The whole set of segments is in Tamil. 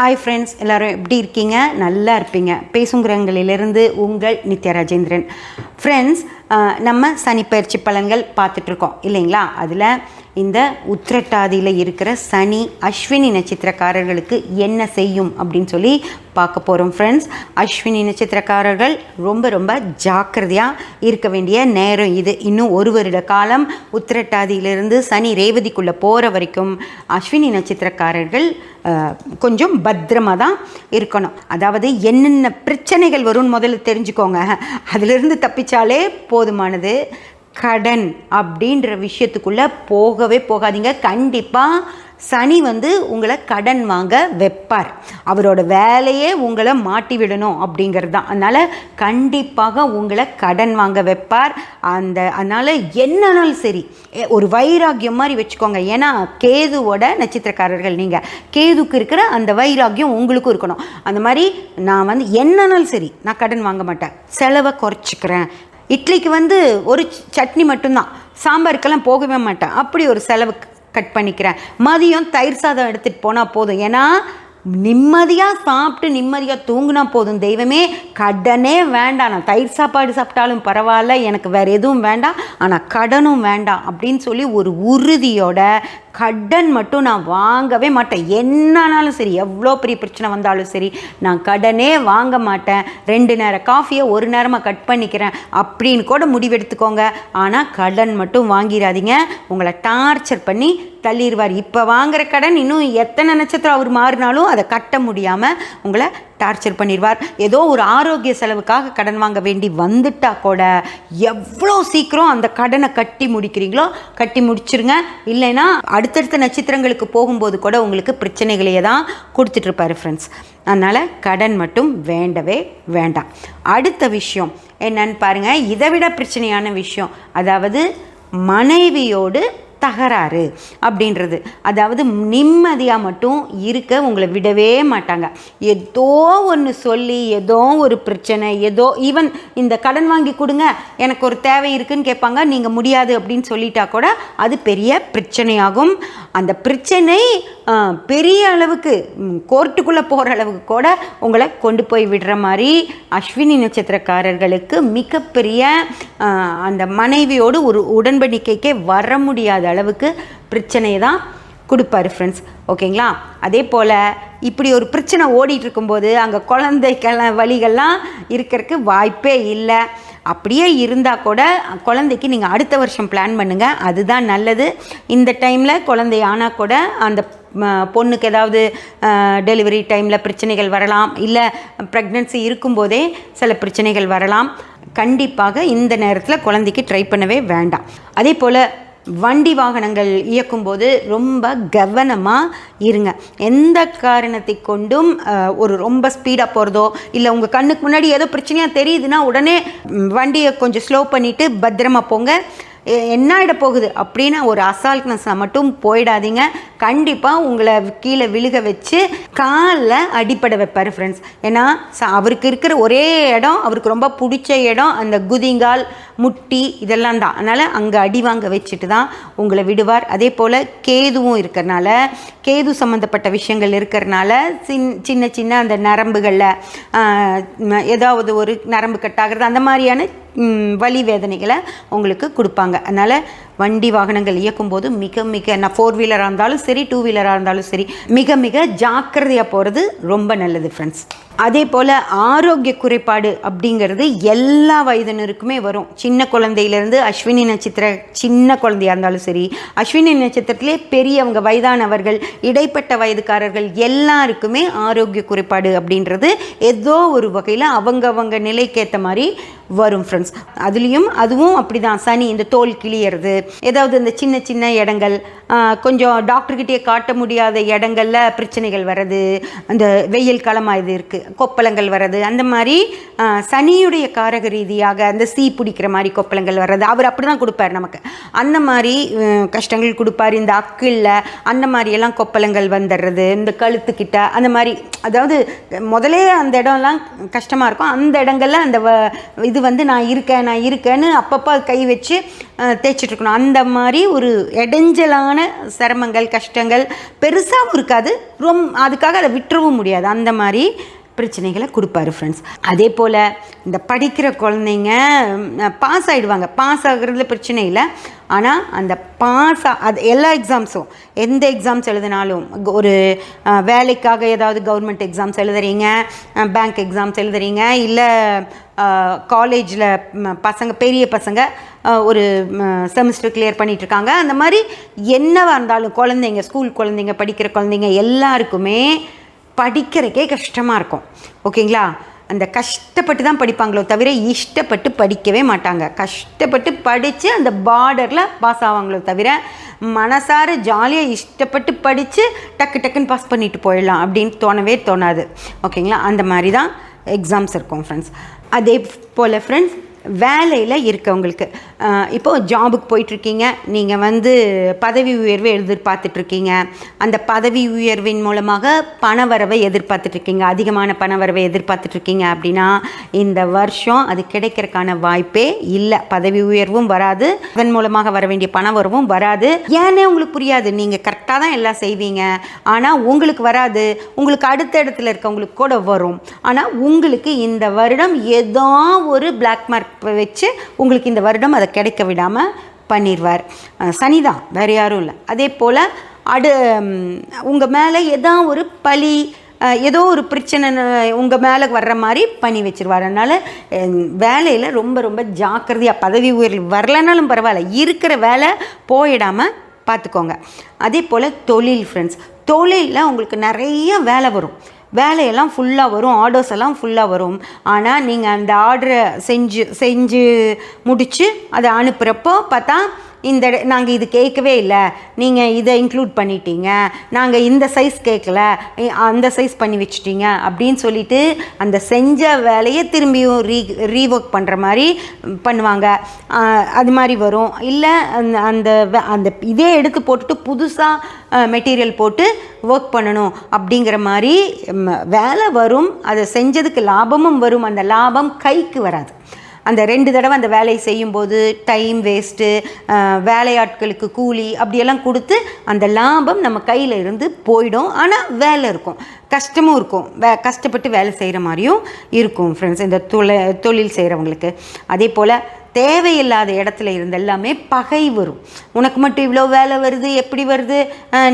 ஹாய் ஃப்ரெண்ட்ஸ் எல்லோரும் எப்படி இருக்கீங்க? நல்லா இருப்பீங்க. பேசுங்கிறங்களிலிருந்து உங்கள் நித்யா ராஜேந்திரன். ஃப்ரெண்ட்ஸ் நம்ம சனிப்பயிற்சி பலன்கள் பார்த்துட்ருக்கோம் இல்லைங்களா? அதில் இந்த உத்திரட்டாதியில் இருக்கிற சனி அஸ்வினி நட்சத்திரக்காரர்களுக்கு என்ன செய்யும் அப்படின்னு சொல்லி பார்க்க போகிறோம் ஃப்ரெண்ட்ஸ் அஸ்வினி நட்சத்திரக்காரர்கள் ரொம்ப ரொம்ப ஜாக்கிரதையாக இருக்க வேண்டிய நேரம் இது. இன்னும் ஒரு வருட காலம் உத்திரட்டாதியிலிருந்து சனி ரேவதிக்குள்ளே போகிற வரைக்கும் அஸ்வினி நட்சத்திரக்காரர்கள் கொஞ்சம் பத்திரமா தான் இருக்கணும். அதாவது என்னென்ன பிரச்சனைகள் வரும்னு முதல்ல தெரிஞ்சுக்கோங்க. அதிலிருந்து தப்பிச்சாலே போதுமானது. கடன் அப்படின்ற விஷயத்துக்குள்ளே போகவே போகாதீங்க. கண்டிப்பாக சனி வந்து உங்களை கடன் வாங்க வைப்பார். அவரோட வேலையே உங்களை மாட்டி விடணும் அப்படிங்கிறது தான். அதனால் கண்டிப்பாக உங்களை கடன் வாங்க வைப்பார். அந்த அதனால் என்னன்னாலும் சரி ஒரு வைராக்கியம் மாதிரி வச்சுக்கோங்க. ஏன்னா கேதுவோட நட்சத்திரக்காரர்கள் நீங்கள் கேதுக்கு இருக்கிற அந்த வைராக்கியம் உங்களுக்கும் இருக்கணும். அந்த மாதிரி நான் வந்து என்னன்னாலும் சரி நான் கடன் வாங்க மாட்டேன். செலவை குறைச்சிக்கிறேன். இட்லிக்கு வந்து ஒரு சட்னி மட்டும்தான். சாம்பாருக்கெல்லாம் போகவே மாட்டேன். அப்படி ஒரு செலவு கட் பண்ணிக்கிறேன். மதியம் தயிர் சாதம் எடுத்துகிட்டு போனால் போதும். ஏன்னா நிம்மதியாக சாப்பிட்டு நிம்மதியாக தூங்கினா போதும். தெய்வமே கடனே வேண்டாம். நான் தயிர் சாப்பாடு சாப்பிட்டாலும் பரவாயில்ல. எனக்கு வேறு எதுவும் வேண்டாம். ஆனால் கடனும் வேண்டாம் அப்படின்னு சொல்லி ஒரு உறுதியோட கடன் மட்டும் நான் வாங்கவே மாட்டேன். என்னானாலும் சரி எவ்வளோ பெரிய பிரச்சனை வந்தாலும் சரி நான் கடனே வாங்க மாட்டேன். ரெண்டு நேரம் காஃபியை ஒரு நேரமாக கட் பண்ணிக்கிறேன் அப்படின்னு கூட முடிவெடுத்துக்கோங்க. ஆனால் கடன் மட்டும் வாங்கிடாதீங்க. உங்களை டார்ச்சர் பண்ணி தள்ளிடுவார். இப்போ வாங்குற கடன் இன்னும் எத்தனை நட்சத்திரம் அவர் மாறினாலும் அதை கட்ட முடியாமல் உங்களை டார்ச்சர் பண்ணிடுவார். ஏதோ ஒரு ஆரோக்கிய செலவுக்காக கடன் வாங்க வேண்டி வந்துட்டா கூட எவ்வளோ சீக்கிரம் அந்த கடனை கட்டி முடிக்கிறீங்களோ கட்டி முடிச்சிருங்க. இல்லைன்னா அடுத்தடுத்த நட்சத்திரங்களுக்கு போகும்போது கூட உங்களுக்கு பிரச்சனைகளையே தான் கொடுத்துட்ருப்பாரு ஃப்ரெண்ட்ஸ் அதனால் கடன் மட்டும் வேண்டவே வேண்டாம். அடுத்த விஷயம் என்னன்னு பாருங்கள் இதை விட பிரச்சனையான விஷயம். அதாவது மனைவியோடு தகராறு அப்படின்றது. அதாவது நிம்மதியாக மட்டும் இருக்க உங்களை விடவே மாட்டாங்க. ஏதோ ஒன்று சொல்லி ஏதோ ஒரு பிரச்சனை ஏதோ ஈவன் இந்த கடன் வாங்கி கொடுங்க எனக்கு ஒரு தேவை இருக்குன்னு கேட்பாங்க. நீங்கள் முடியாது அப்படின்னு சொல்லிட்டா கூட அது பெரிய பிரச்சனையாகும். அந்த பிரச்சனை பெரிய அளவுக்கு கோர்ட்டுக்குள்ளே போகிற அளவுக்கு கூட உங்களை கொண்டு போய் விடுற மாதிரி அஸ்வினி நட்சத்திரக்காரர்களுக்கு மிகப்பெரிய அந்த மனைவியோடு ஒரு உடன்படிக்கைக்கே வர முடியாத அளவுக்கு பிரச்சனையை தான் கொடுப்பாரு ஃப்ரெண்ட்ஸ் ஓகேங்களா அதே போல் இப்படி ஒரு பிரச்சனை ஓடிட்டு இருக்கும்போது அங்கே குழந்தைக்கெல்லாம் வழிகள்லாம் இருக்கிறதுக்கு வாய்ப்பே இல்லை. அப்படியே இருந்தால் கூட குழந்தைக்கு நீங்கள் அடுத்த வருஷம் பிளான் பண்ணுங்கள் அதுதான் நல்லது. இந்த டைமில் குழந்தை ஆனால் கூட அந்த பொண்ணுக்கு ஏதாவது டெலிவரி டைமில் பிரச்சனைகள் வரலாம். இல்லை ப்ரெக்னென்சி இருக்கும்போதே சில பிரச்சனைகள் வரலாம். கண்டிப்பாக இந்த நேரத்தில் குழந்தைக்கு ட்ரை பண்ணவே வேண்டாம். அதே போல் வண்டி வாகனங்கள் இயக்கும்போது ரொம்ப கவனமாக இருங்க. எந்த காரணத்தை கொண்டும் ஒரு ரொம்ப ஸ்பீடாக போகிறதோ இல்லை உங்கள் கண்ணுக்கு முன்னாடி ஏதோ பிரச்சனையாக தெரியுதுன்னா உடனே வண்டியை கொஞ்சம் ஸ்லோ பண்ணிவிட்டு பத்திரமா போங்க. என்ன ஆகிட போகுது? அப்படின்னு ஒரு அசால்ட்னஸ் மட்டும் போயிடாதீங்க. கண்டிப்பாக உங்களை கீழே விழுக வச்சு காலில் அடிப்படை வைப்பார் ஃப்ரெண்ட்ஸ் ஏன்னா அவருக்கு இருக்கிற ஒரே இடம் அவருக்கு ரொம்ப பிடிச்ச இடம் அந்த குதிங்கால் முட்டி இதெல்லாம் தான். அதனால் அங்கே அடி வாங்க வச்சுட்டு தான் உங்களை விடுவார். அதே போல் கேதுவும் இருக்கிறனால கேது சம்மந்தப்பட்ட விஷயங்கள் இருக்கிறனால சின் சின்ன சின்ன அந்த நரம்புகளில் ஏதாவது ஒரு நரம்பு கட்டாகிறது அந்த மாதிரியான வலி வேதனைகளை உங்களுக்கு கொடுப்பாங்க. அதனால் வண்டி வாகனங்கள் இயக்கும் போது மிக மிக நான் ஃபோர் வீலராக இருந்தாலும் சரி டூ வீலராக இருந்தாலும் சரி மிக மிக ஜாக்கிரதையாக போகிறது ரொம்ப நல்லது ஃப்ரெண்ட்ஸ் அதே போல் ஆரோக்கிய குறைபாடு அப்படிங்கிறது எல்லா வயதினருக்குமே வரும். சின்ன குழந்தையிலேருந்து அஸ்வினி நட்சத்திர சின்ன குழந்தையா இருந்தாலும் சரி அஸ்வினி நட்சத்திரத்திலே பெரியவங்க வயதானவர்கள் இடைப்பட்ட வயதுக்காரர்கள் எல்லாருக்குமே ஆரோக்கிய குறைபாடு அப்படின்றது ஏதோ ஒரு வகையில் அவங்கவங்க நிலைக்கேற்ற மாதிரி வரும் ஃப்ரெண்ட்ஸ் அதுலேயும் அதுவும் அப்படிதான். சனி இந்த தோல் கிளியறது ஏதாவது இந்த சின்ன சின்ன இடங்கள் கொஞ்சம் டாக்டர்கிட்டயே காட்ட முடியாத இடங்கள்ல பிரச்சனைகள் வர்றது அந்த வெயில் காலமாக இது இருக்குது கொப்பளங்கள் வர்றது அந்த மாதிரி சனியுடைய காரக ரீதியாக அந்த சீ பிடிக்கிற மாதிரி கொப்பளங்கள் வர்றது அவர் அப்படி தான் கொடுப்பார் நமக்கு. அந்த மாதிரி கஷ்டங்கள் கொடுப்பார் இந்த அக்கிளில் அந்த மாதிரியெல்லாம் கொப்பளங்கள் வந்துடுறது இந்த கழுத்துக்கிட்ட அந்த மாதிரி அதாவது முதலே அந்த இடம்லாம் கஷ்டமாக இருக்கும் அந்த இடங்கள்ல அந்த வ- இது வந்து நான் இருக்கேன் நான் இருக்கேன்னு அப்பப்போ கை வச்சு தேய்ச்சிட்டு இருக்கணும் அந்த மாதிரி ஒரு இடைஞ்சலான சிரமங்கள் கஷ்டங்கள் பெருசாகவும் இருக்காது. ரொம் அதுக்காக அதை விட்டுறவும் முடியாது. அந்த மாதிரி பிரச்சனைகளை கொடுப்பாரு ஃப்ரெண்ட்ஸ் அதே போல் இந்த படிக்கிற குழந்தைங்க பாஸ் ஆகிடுவாங்க பாஸ் ஆகுறதுல பிரச்சனை இல்லை. ஆனால் அந்த பாஸ் அது எல்லா எக்ஸாம்ஸும் எந்த எக்ஸாம்ஸ் எழுதினாலும் ஒரு வேலைக்காக ஏதாவது கவர்மெண்ட் எக்ஸாம்ஸ் எழுதுறீங்க பேங்க் எக்ஸாம்ஸ் எழுதுறீங்க இல்லை காலேஜில் பசங்க பெரிய பசங்க ஒரு செமஸ்டர் கிளியர் பண்ணிகிட்ருக்காங்க அந்த மாதிரி என்னவாக இருந்தாலும் குழந்தைங்க ஸ்கூல் குழந்தைங்க படிக்கிற குழந்தைங்க எல்லாருக்குமே படிக்கிறதுக்கே கஷ்டமாக இருக்கும். ஓகேங்களா? அந்த கஷ்டப்பட்டு தான் படிப்பாங்களோ தவிர இஷ்டப்பட்டு படிக்கவே மாட்டாங்க. கஷ்டப்பட்டு படித்து அந்த பார்டரில் பாஸ் ஆவாங்களோ தவிர மனசார ஜாலியாக இஷ்டப்பட்டு படித்து டக்கு டக்குன்னு பாஸ் பண்ணிட்டு போயிடலாம் அப்படின்னு தோணவே தோணாது. ஓகேங்களா? அந்த மாதிரி தான் எக்ஸாம்ஸ் இருக்கும் ஃப்ரெண்ட்ஸ் அதே போல் ஃப்ரெண்ட்ஸ் வேலையில் இருக்கவங்களுக்கு. இப்போது இப்போ ஜாபுக்கு போயிட்டுருக்கீங்க. நீங்கள் வந்து பதவி உயர்வு எதிர்பார்த்துட்ருக்கீங்க அந்த பதவி உயர்வின் மூலமாக பணவரவை எதிர்பார்த்துட்ருக்கீங்க அதிகமான பணவரவை எதிர்பார்த்துட்ருக்கீங்க அப்படின்னா இந்த வருஷம் அது கிடைக்கிறதுக்கான வாய்ப்பே இல்லை. பதவி உயர்வும் வராது. அதன் மூலமாக வர வேண்டிய பண வரவும் வராது. ஏன்னே உங்களுக்கு புரியாது. நீங்கள் கரெக்டாக தான் எல்லாம் செய்வீங்க. ஆனால் உங்களுக்கு வராது. உங்களுக்கு அடுத்த இடத்துல இருக்கவங்களுக்கு கூட வரும். ஆனால் உங்களுக்கு இந்த வருடம் ஏதோ ஒரு பிளாக் மார்க் வச்சு உங்களுக்கு இந்த வருடம் அதை கிடைக்க விடாமல் பண்ணிடுவார் சனி சனிதான் வேறு யாரும் இல்லை. அதே போல் அடு உங்கள் மேலே ஏதோ ஒரு பழி ஏதோ ஒரு பிரச்சனை உங்கள் மேலே வர்ற மாதிரி பண்ணி வச்சிருவார். அதனால் வேலையில் ரொம்ப ரொம்ப ஜாக்கிரதையாக பதவி உயர்வு வரலைனாலும் பரவாயில்ல. இருக்கிற வேலை போயிடாமல் பார்த்துக்கோங்க அதே போல் தொழில் ஃப்ரெண்ட்ஸ் தொழிலில் உங்களுக்கு நிறைய வேலை வரும். வேலையெல்லாம் ஃபுல்லாக வரும் ஆர்டர்ஸ் எல்லாம் ஃபுல்லாக வரும். ஆனால் நீங்கள் அந்த ஆர்டரை செஞ்சு செஞ்சு முடித்து அதை அனுப்புகிறப்போ பார்த்தா இந்த நாங்கள் இது கேட்கவே இல்லை. நீங்கள் இதை இன்க்ளூட் பண்ணிட்டீங்க. நாங்கள் இந்த சைஸ் கேட்கல. இ- அந்த சைஸ் பண்ணி வச்சுட்டீங்க. அப்படின்னு சொல்லிட்டு அந்த செஞ்ச வேலையை திரும்பியும் ரீ ரீஒர்க் பண்ணுற மாதிரி பண்ணுவாங்க. அது மாதிரி வரும். இல்லை அந்த அந்த வே- அந்த இதே எடுத்து போட்டுட்டு புதுசாக மெட்டீரியல் போட்டு ஒர்க் பண்ணணும் அப்படிங்கிற மாதிரி வேலை வரும். அதை செஞ்சதுக்கு லாபமும் வரும். அந்த லாபம் கைக்கு வராது. அந்த ரெண்டு தடவை அந்த வேலையை செய்யும்போது டைம் வேஸ்ட்டு வேலையாட்களுக்கு கூலி அப்படியெல்லாம் கொடுத்து அந்த லாபம் நம்ம கையில் இருந்து போயிடும். ஆனால் வேலை இருக்கும். கஷ்டமும் இருக்கும். வே கஷ்டப்பட்டு வேலை செய்கிற மாதிரியும் இருக்கும் ஃப்ரெண்ட்ஸ் இந்த தொழில் தொழில் செய்கிறவங்களுக்கு அதே போல் தேவையில்லாத இடத்துல இருந்து எல்லாமே பகை வரும். உனக்கு மட்டும் இவ்வளோ வேலை வருது எப்படி வருது?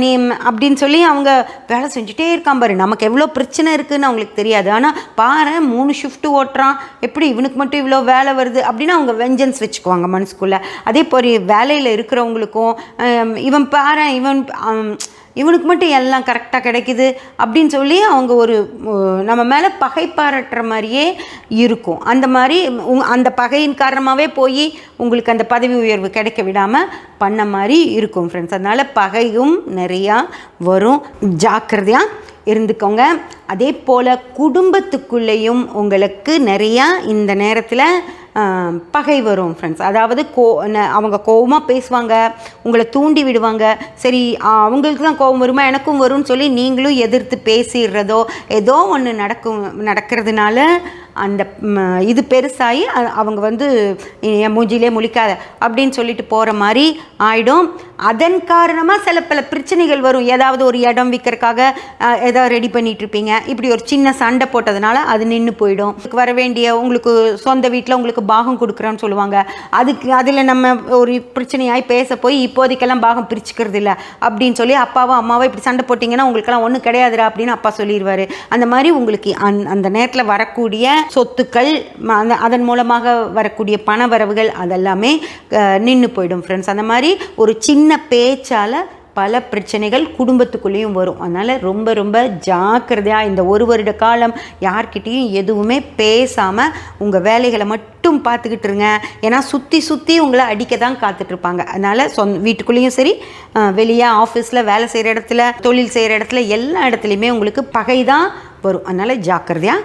நீ அப்படின்னு சொல்லி அவங்க வேலை செஞ்சுட்டே இருக்கான் பாரு. நமக்கு எவ்வளோ பிரச்சனை இருக்குதுன்னு அவங்களுக்கு தெரியாது. ஆனால் பாரு மூணு ஷிஃப்ட்டு ஓட்டுறான். எப்படி இவனுக்கு மட்டும் இவ்வளோ வேலை வருது அப்படின்னு அவங்க வெஞ்சன்ஸ் வச்சுக்குவாங்க மனசுக்குள்ளே. அதே போல் வேலையில் இருக்கிறவங்களுக்கும் இவன் பாரு இவன் இவனுக்கு மட்டும் எல்லாம் கரெக்டாக கிடைக்குது அப்படின்னு சொல்லி அவங்க ஒரு நம்ம மேலே பகை பாராட்டுற மாதிரியே இருக்கும். அந்த மாதிரி உங் அந்த பகையின் காரணமாகவே போய் உங்களுக்கு அந்த பதவி உயர்வு கிடைக்க விடாமல் பண்ண மாதிரி இருக்கும் ஃப்ரெண்ட்ஸ் அதனால் பகையும் நிறையா வரும். ஜாக்கிரதையாக இருந்துக்கோங்க. அதே போல் குடும்பத்துக்குள்ளேயும் உங்களுக்கு நிறையா இந்த நேரத்தில் பகை வரும் ஃப்ரெண்ட்ஸ் அதாவது கோ அவங்க கோபமாக பேசுவாங்க உங்களை தூண்டி விடுவாங்க. சரி அவங்களுக்கு தான் கோவம் வருமா? எனக்கும் வரும்னு சொல்லி நீங்களும் எதிர்த்து பேசிடுறதோ ஏதோ ஒன்று நடக்கும் நடக்கிறதுனால அந்த இது பெருசாகி அவங்க வந்து என் மூஞ்சிலே முழிக்காத அப்படின்னு சொல்லிட்டு போகிற மாதிரி ஆகிடும் அதன் காரணமாக சில பல பிரச்சனைகள் வரும். ஏதாவது ஒரு இடம் விற்கிறக்காக ஏதாவது ரெடி பண்ணிட்டு இருப்பீங்க இப்படி ஒரு சின்ன சண்டை போட்டதுனால அது நின்று போயிடும். வர வேண்டிய உங்களுக்கு சொந்த வீட்டில் உங்களுக்கு பாகம் கொடுக்குறோன்னு சொல்லுவாங்க. அதுக்கு அதில் நம்ம ஒரு பிரச்சனையாகி பேச போய் இப்போதைக்கெல்லாம் பாகம் பிரிச்சுக்கிறது இல்லை அப்படின்னு சொல்லி அப்பாவும் அம்மாவும் இப்படி சண்டை போட்டிங்கன்னா உங்களுக்கெல்லாம் ஒன்றும் கிடையாதுடா அப்படின்னு அப்பா சொல்லிடுவார் அந்த மாதிரி உங்களுக்கு அந் அந்த நேரத்தில் வரக்கூடிய சொத்துக்கள் அதன் மூலமாக வரக்கூடிய பண வரவுகள் அதெல்லாமே நின்று போயிடும் ஃப்ரெண்ட்ஸ் அந்த மாதிரி ஒரு சின்ன பேச்சால் பல பிரச்சனைகள் குடும்பத்துக்குள்ளேயும் வரும். அதனால் ரொம்ப ரொம்ப ஜாக்கிரதையாக இந்த ஒரு வருட காலம் யார்கிட்டேயும் எதுவுமே பேசாமல் உங்கள் வேலைகளை மட்டும் பார்த்துக்கிட்டு இருங்க. ஏன்னா சுற்றி சுற்றி உங்களை அடிக்க தான் காத்துட்ருப்பாங்க. அதனால் சொந் வீட்டுக்குள்ளேயும் சரி வெளியே ஆஃபீஸில் வேலை செய்கிற இடத்துல தொழில் செய்கிற இடத்துல எல்லா இடத்துலையுமே உங்களுக்கு பகை தான் வரும். அதனால் ஜாக்கிரதையாக